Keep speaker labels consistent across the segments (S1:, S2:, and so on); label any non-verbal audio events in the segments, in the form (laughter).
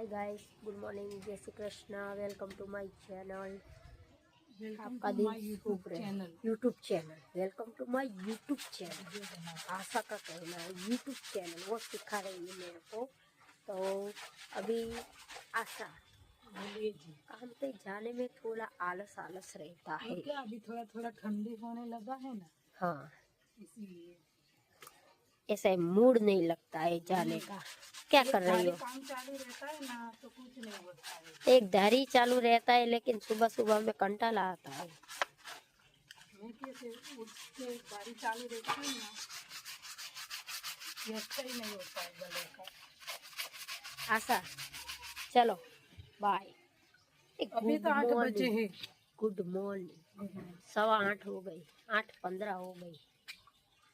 S1: Hi guys good morning जय Shri Krishna welcome to my
S2: channel
S1: आपका दिन शुभ रहे। YouTube channel welcome to my YouTube channel Asha का कहना है यूट्यूब चैनल वो सिखा रही है मेरे को। तो अभी आशा काम पे जाने में थोड़ा आलस आलस रहता है।
S2: क्या अभी थोड़ा थोड़ा ठंडी होने लगा है ना?
S1: हाँ।
S2: इसीलिए।
S1: ऐसा मूड नहीं लगता है जाने का। क्या कर रही हो?
S2: चालू रहता है तो कुछ नहीं होता है
S1: एक धारी चालू रहता है लेकिन सुबह सुबह में कंटाला आता है। आशा चलो बाय
S2: अभी तो आठ बजे है।
S1: गुड मॉर्निंग सवा आठ हो गई आठ पंद्रह हो गई।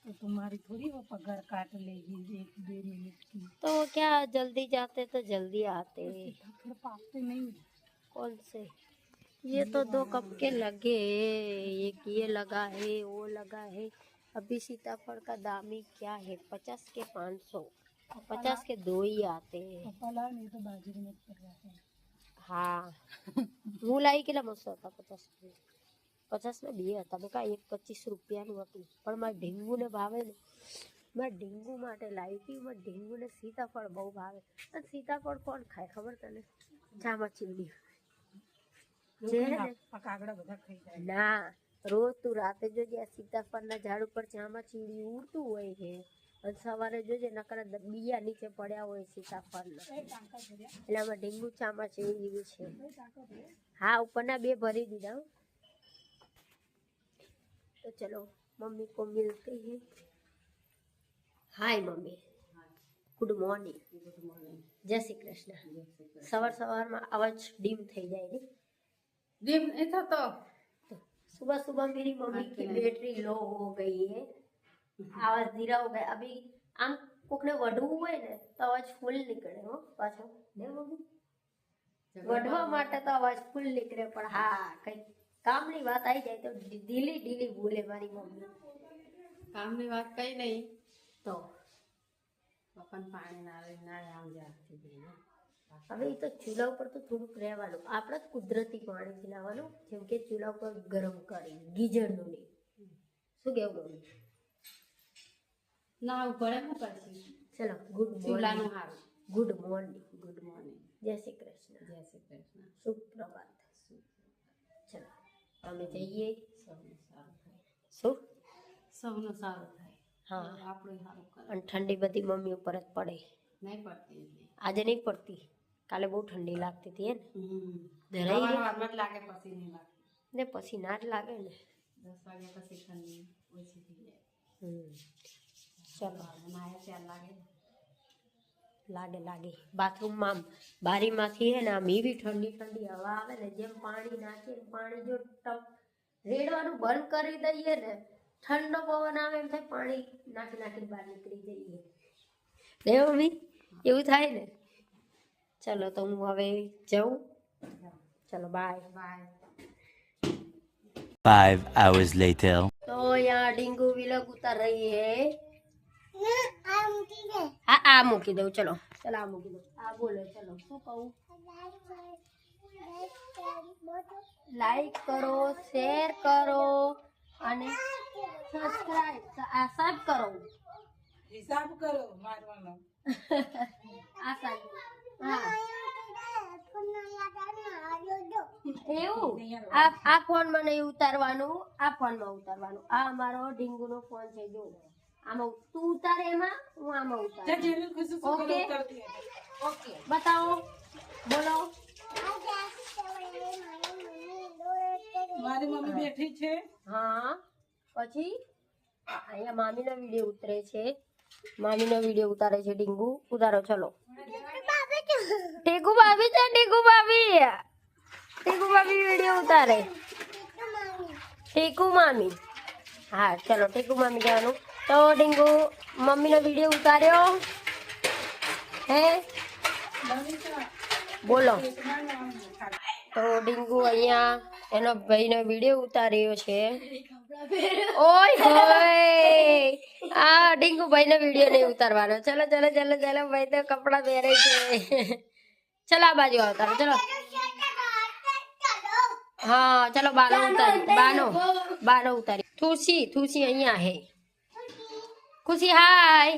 S2: तो तुम्हारी थोड़ी वो पगार काट लेगी एक दो मिनट की।
S1: तो क्या जल्दी जाते तो जल्दी आते।
S2: फिर पापते नहीं।
S1: कौन से? ये तो दो कप के लगे एक ये लगा है वो लगा है। अभी सीताफल का दाम ही क्या है? पचास के पाँच सौ। पचास के दो ही आते हैं।
S2: तो बाजरे में हाँ। (laughs)
S1: मूलाई किलो मस्त होता पचास रुपये પચાસ ને બે હતા. મેં કાં એક પચીસ રૂપિયાનું હતું. પણ મારા ઢીંગુને ભાવે ને મેં ડેન્ગુ માટે લાવી હતી મારા ઢીંગુને સીતાફળ બહુ ભાવે. અને સીતાફળ કોણ ખાય ખબર તને? જામા ચીવડી ના રોજ તું રાતે જોજે આ સીતાફળના ઝાડ ઉપર જામા ચીવડી ઉડતું હોય છે અને સવારે જોજે નકરા બીયા નીચે પડ્યા હોય
S2: સીતાફળ
S1: એટલે આમાં ઢીંગુ ચામા ચીવડી છે. હા ઉપરના બે ભરી દીધા तो चलो मम्मी को मिलते हैं hi mummy good morning good morning જય શ્રી કૃષ્ણ સવાર સવારમાં અવાજ ડીમ થઈ જાય ને
S2: ડીમ એ થતો
S1: तो सुबह सुबह मेरी मम्मी की बैटरी लो हो गई है आवाज धीरा हो गया अभी આમ કોકને વઢવું હોય ને તો અવાજ ફૂલ નીકળે હો પાછો ને મમ્મી વઢવા માટે તો અવાજ ફૂલ નીકળે પણ હા કઈ કામની વાત આવી જાય તો ઢીલી ઢીલી બોલે મારી મમ્મી.
S3: કામની વાત કઈ નહીં
S1: તો?
S3: પપ્પા પાણી ના આવે ના આમ જાગતી હતી
S1: હવે એ તો ચૂલા ઉપર તો થોડુંક રહેવાનું. આપણે જ કુદરતી પાણી લાવવાનું જેમ કે ચૂલા ઉપર ગરમ કરી ગીઝરનું નહીં શું કેવું મમ્મી?
S3: ના પડે ને પછી
S1: ચલો ગુડ
S3: ચૂલાનું
S1: મોર્નિંગ
S3: સારું
S1: ગુડ મોર્નિંગ
S3: ગુડ મોર્નિંગ
S1: જય શ્રી કૃષ્ણ.
S3: જય શ્રી કૃષ્ણ.
S1: સુપ્રભાત અમે જઈએ
S3: સૌનું સારું થાય
S1: શું
S3: સૌનું સારું થાય
S1: હા
S3: આપણું સારું કરે
S1: અને ઠંડી બધી મમ્મી ઉપર જ પડે
S3: નહીં પડતી એટલી
S1: આજે નહીં પડતી કાલે બહુ ઠંડી લાગતી હતી હે ને
S3: હમ.
S1: ધરાઈ ગઈ?
S3: સવાર વારમાં જ લાગે પછી નહીં લાગે
S1: ને પછી ના જ લાગે ને
S3: દસ વાગ્યા પછી ઠંડી ઓછી થઈ જાય
S1: હમ ચલો
S3: અને આયા ત્યાર લાગે
S1: લાગે લાગે બાથરૂમમાં આમ બારીમાંથી હે ને આમ એવી ઠંડી ઠંડી હવા આવે ને જેમ પાણી નાખીએ ને પાણી જો ટપ રેડવાનું બંધ કરી દઈએ ને ઠંડો પવન આવે એમ થાય પાણી નાખી નાખીને બહાર નીકળી જઈએ રે મમ્મી એવું થાય ને ચલો તો હું હવે જાઉં ચલો bye
S3: bye
S4: Five hours later.
S1: तो यहाँ डिंगू विलग उतर रही है हाँ આ મૂકી દઉં ચલો. ચલો આ મૂકી દઉં. આ બોલો ચલો. શું કહું? લાઈક કરો શેર કરો અને સબસ્ક્રાઇબ આ સબ કરો.
S2: હિસાબ કરો મારવાનો.
S1: આ સબ હા. એવું? આ આ ફોનમાં નહીં ઉતારવાનું આ ફોનમાં ઉતારવાનું. આ અમારો ઢીંગુનો ફોન છે જો આમાં તું ઉતારે એમાં હું આમાં
S2: જે
S1: ઉતાર
S2: જેને ખુશી
S1: ઓકે.
S2: સુગર ઉતરતી હતી.
S1: ઓકે બતાવો બોલો
S2: મારી મમ્મી બેઠી છે
S1: હા પછી અહીંયા મામીનો વીડિયો ઉતરે છે મામીનો વીડિયો ઉતારે છે ડીંગુ ઉતારો ચલો ટીકુ ભાભી છે ટીકુ ભાભી ટીકુ ભાભી વીડિયો ઉતારે ટીકુ મામી હા ચલો ટીકુ મામી જવાનું તો ડીંગુ મમ્મીનો વીડિયો ઉતાર્યો. હે? બોલો. તો ડીંગુ અહીંયા એનો ભાઈનો વીડિયો ઉતાર્યો છે. ઓય હોય. આ ડીંગુ ભાઈનો વીડિયો નહીં ઉતારવાનો. ચલો ચલો ચલો ચલો, ભાઈ તો કપડાં પહેરે છે. ચલો, આ બાજુ આવતા ચલો. હા, ચલો, બાનો ઉતારી. બાનો. બાનો ઉતારી. થુસી થુસી અહીંયા હે. ખુશી હાય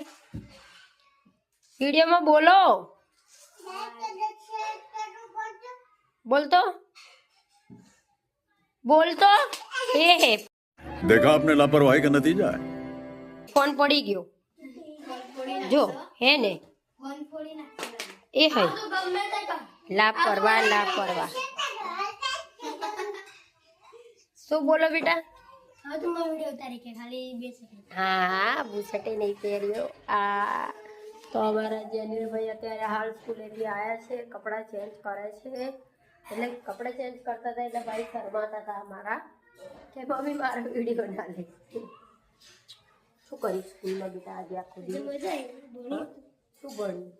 S1: વિડીયોમાં બોલો બોલતો બોલતો એ હે
S4: देखा आपने लापरवाही का नतीजा है
S1: ફોન પડી ગયો જો હે ને એ હે લાપરવા લાપરવા શું બોલો બેટા હા બુસટે નહીં પહેર્યો. આ તો અમારા જેનિલભાઈ અત્યારે હાલ સ્કૂલેથી આવ્યા છે કપડાં ચેન્જ કરે છે. એટલે કપડાં ચેન્જ કરતા હતા એટલે ભાઈ શરમાતા હતા અમારા કે મમ્મી મારો વીડિયો ના લે. શું કરી સ્કૂલમાં બેટા આજે આખો દિવસ? હા? શું ભણ્યું?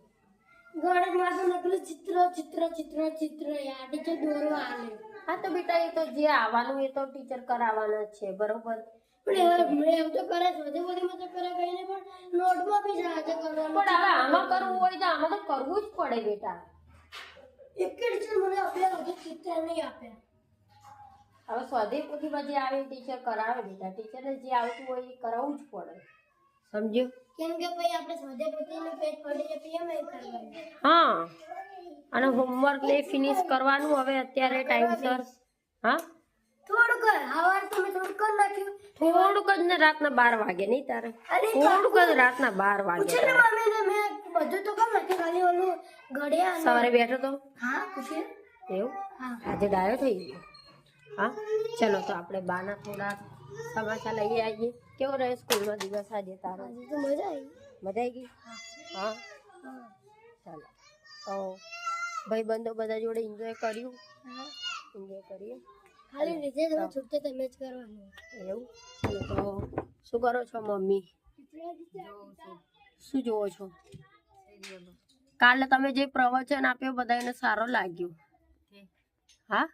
S5: ગણેશમાં તો નકલું ચિત્ર ચિત્ર ચિત્ર ચિત્ર યાર ટીચર દોરવા આલે.
S1: હા તો બેટા એ તો જે આવવાનું એ તો ટીચર કરાવવાના છે બરોબર?
S5: પણ હવે એમ તો કરે છે બધે બધીમાં તો કરે કઈ નહીં પણ નોટમાં બી સાહાଯ୍ય કરવાનું.
S1: પણ હવે આમાં કરવું હોય તો આમાં તો કરવું જ પડે બેટા.
S5: એક ટીચર મને આપ્યા બધું ટીચર નહીં આપ્યા
S1: હવે સ્વાધ્યાય પૂછી જે આવે ટીચર કરાવે બેટા ટીચરને જે આવતું હોય એ કરાવવું જ પડે. સમજ્યું?
S5: કેમ કે ભાઈ આપણે સ્વાધ્યાય પોથીનું પેજ પડી જાય પછી એમ એ કરવાનું.
S1: હા. અને હોમવર્ક ને ફિનિશ કરવાનું. હવે અત્યારે ટાઈમસર હા?
S5: થોડુંક હવાર તો મેં થોડુંક નાખ્યું.
S1: થોડુંક જ ને રાતના બાર વાગે નહીં તારે. થોડુંક જ રાતના બાર વાગે
S5: પૂછે ને મમ્મીને મેં બધું તો કરી નાખ્યું ખાલી ઓલું ઘડિયા
S1: સવારે બેઠો તો?
S5: હા પૂછે.
S1: એવું? આજે ડાયો થઈ ગયો. હા? ચલો તો આપણે બાના થોડા સમાચાર લઈ આવીએ કેવો રહે સ્કૂલમાં દિવસ આજે તારો?
S5: મજા આવી.
S1: મજા આવી ગઈ? હા. ચાલો. તો ભાઈબંધો બધા જોડે એન્જોય કર્યું. એન્જોય કરીએ.
S5: ખાલી રીતે તમે છૂટતે તમે જ કરવાનું.
S1: એવું? તો શું કરો છો મમ્મી? શું જોવો છો? કાલે તમે જે પ્રવચન આપ્યો બધાને સારો લાગ્યો. હા?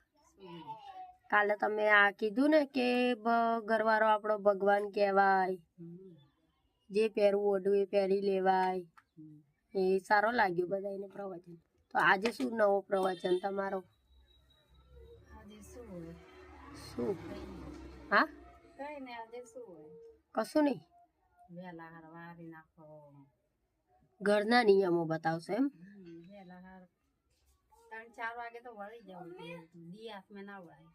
S1: કાલે તમે આ કીધું ને કે ઘરવાળો આપણો ભગવાન કહેવાય. જે પહેરવું ઓઢવું એ પહેરી લેવાય. એ સારો લાગ્યો બધાને પ્રવચન. તો આજે શું નવો પ્રવચન તમારો?
S2: આજે શું હોય?
S1: શું? હા?
S2: કઈ ને આજે શું હોય?
S1: કશું નહીં.
S2: વહેલા હાર વારી નાખો.
S1: ઘરના નિયમો બતાવશો એમ?
S2: હમ, વહેલા હાર ત્રણ ચાર વાગે તો વળી જવું જોઈએ દી હાથમાં ના વળાય.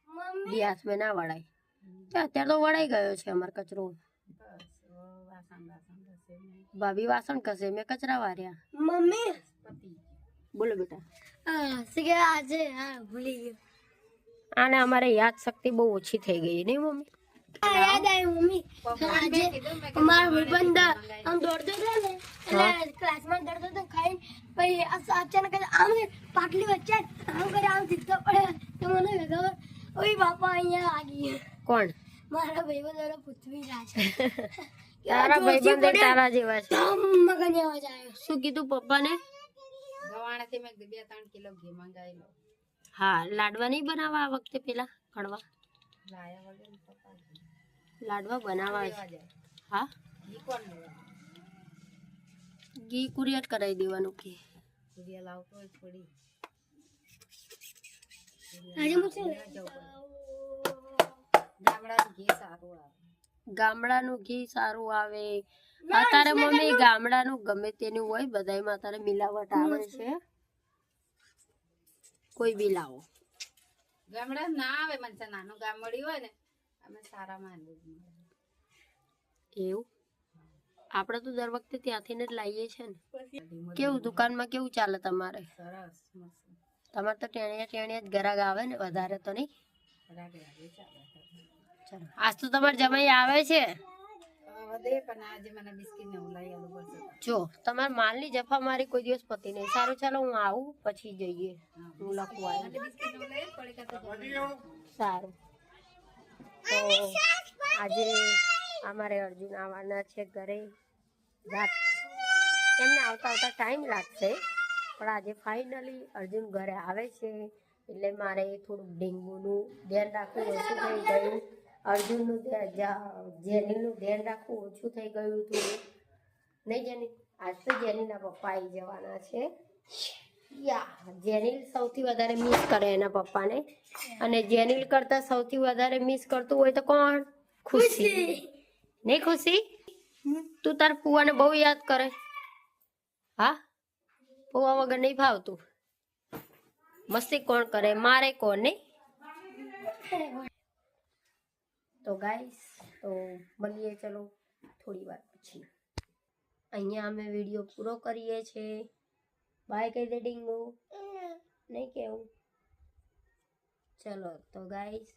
S1: દિયાસ મેં ના વળાય. તો અત્યારે તો વળાઈ ગયો છે અમાર કચરો.
S2: બસ ઓ વાસણ વાસણ થશે ને
S1: ભાભી વાસણ કસે મેં કચરા વાર્યા.
S5: મમ્મી?
S2: પતી
S1: બોલો બેટા.
S5: કે આજે હા ભૂલી ગયો.
S1: આને અમારે યાદ શક્તિ બહુ ઓછી થઈ ગઈ નહીં મમ્મી?
S5: યાદ આવી મમ્મી. આજે અમારો ભાઈબંધ આમ દોડતો હતો ને એટલે ક્લાસમાં દોડતો હતો ખાઈ પછી અચાનક આમ પાટલી વચ્ચે આમ કરે આમ સીધો પડે તો મને ખબર ઓય બાપા અહીંયા આગી
S1: કોણ?
S5: મારા ભાઈબંધ વાળો પૃથ્વીરાજ (laughs)
S1: તારા ભાઈબંધ તારા જેવા છે.
S5: મગન અવાજ આવ્યો.
S1: શું કીધું પપ્પાને?
S2: ગવાણાથી મેં બે ત્રણ કિલો ઘી મંગાવેલો
S1: હા લાડવા નહીં બનાવવા આ વખતે પેલા? કડવા?
S2: લાયા વગર
S1: લાડવા બનાવવા હા?
S2: ઘી કોણ
S1: ઘી કુરિયર કરાવી દેવાનું કે.
S2: કુરિયર લાવતો થોડી ગામડાનું ઘી સારું આવે.
S1: અત્યારે મમ્મી ગામડાનું ગમે તેનું હોય બધાયમાં અત્યારે મિલાવટ આવે છે. કોઈ બી લાવો
S2: ગામડા ના આવે મને નાનું ગામડી હોય ને અમે સારા માનવું
S1: એવું? આપણે તો દર વખતે ત્યાંથી જ લાવીએ છીએ ને. કેવું દુકાનમાં કેવું ચાલે તમારે? તમારે તો ટેણિયા ટેણિયા જ ગરાગ આવે ને વધારે તો નહીં.
S2: ચલો.
S1: આજ તો તમારે જમાઈ આવે છે.
S2: વધે પણ આજે મને બિસ્કિટ ને લઈ આવું પડશે
S1: જો તમારે માલની જફા મારી કોઈ દિવસ પતી નહીં. સારું ચાલો હું આવું પછી જઈએ. હું લખું આવું
S2: બિસ્કિટ ને હું લઈ પડી કાં
S1: સારું. તો આજે અમારે અર્જુન આવવાના છે ઘરે. રાત એમને આવતા આવતા ટાઈમ લાગશે પણ આજે ફાઇનલી અર્જુન ઘરે આવે છે. એટલે મારે થોડુંક ડેન્ગ્યુનું ધ્યાન રાખવું ઓછું થઈ ગયું. અર્જુનનું જેનીનું ધ્યાન રાખવું ઓછું થઈ ગયું હતું. નહીં જેની, આજ તો જેનીના પપ્પા આવી જવાના છે. યા, જેનિલ સૌથી વધારે મિસ કરે એના પપ્પાને. અને જેનિલ કરતા સૌથી વધારે મિસ કરતું હોય તો કોણ? ખુશી. નહીં ખુશી? તું તાર પુવાને બહુ યાદ કરે. હા? પુવા વગર નહીં ભાવતું. મસ્તી કોણ કરે? મારે કોણ, નહીં? તો ગાઈસ તો મળીએ, ચલો, થોડી વાર પછી. અહીંયા અમે વીડિયો પૂરો કરીએ છીએ. બાય કહી દે ડીંગુ. નહીં કેવું? ચલો, તો ગાઈસ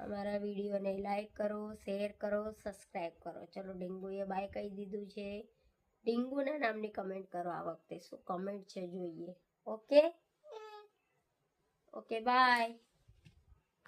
S1: અમારા વિડીયોને લાઈક કરો શેર કરો સબસ્ક્રાઈબ કરો. ચલો, ડીંગુએ બાય કહી દીધું છે. ડીંગુના નામની કમેન્ટ કરો આ વખતે. શું કમેન્ટ છે જોઈએ. Okay okay bye